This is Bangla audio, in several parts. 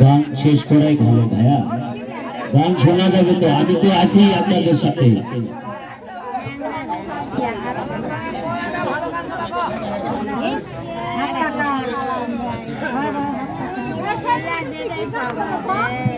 গান শেষ করাই ভালো ভাইয়া গান শোনা যাবে তো আমি তো আছি আপনাদের সাথে Thank you.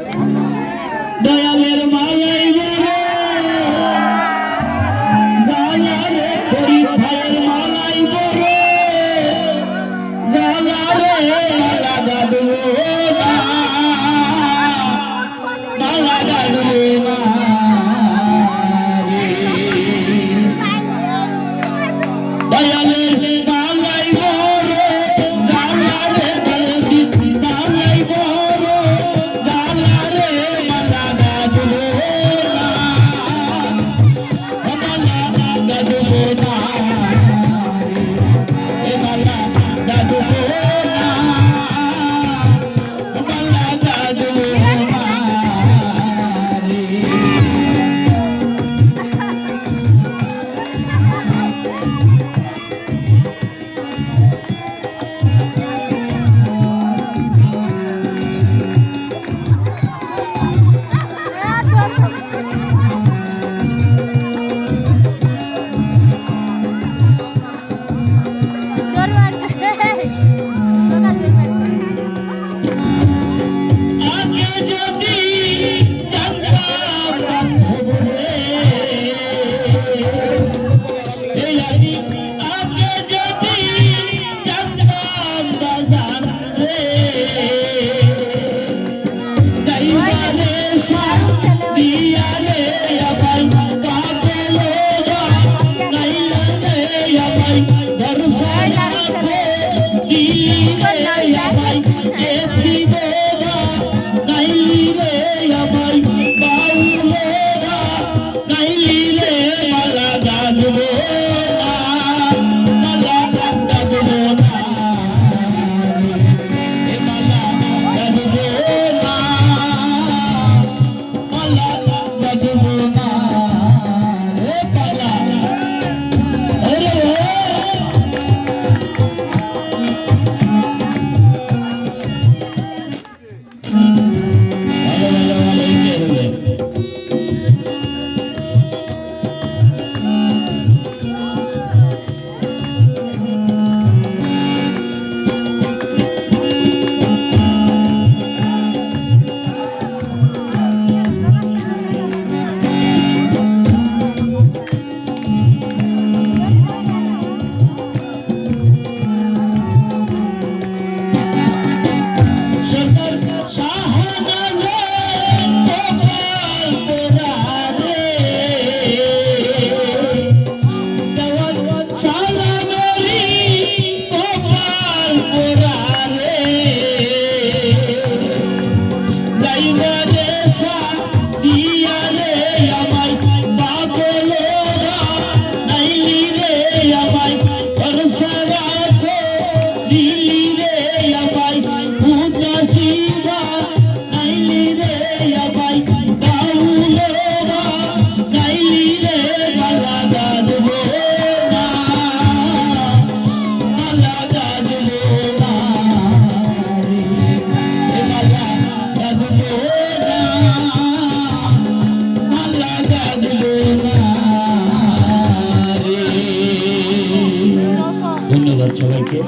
ধন্যবাদ সবাইকে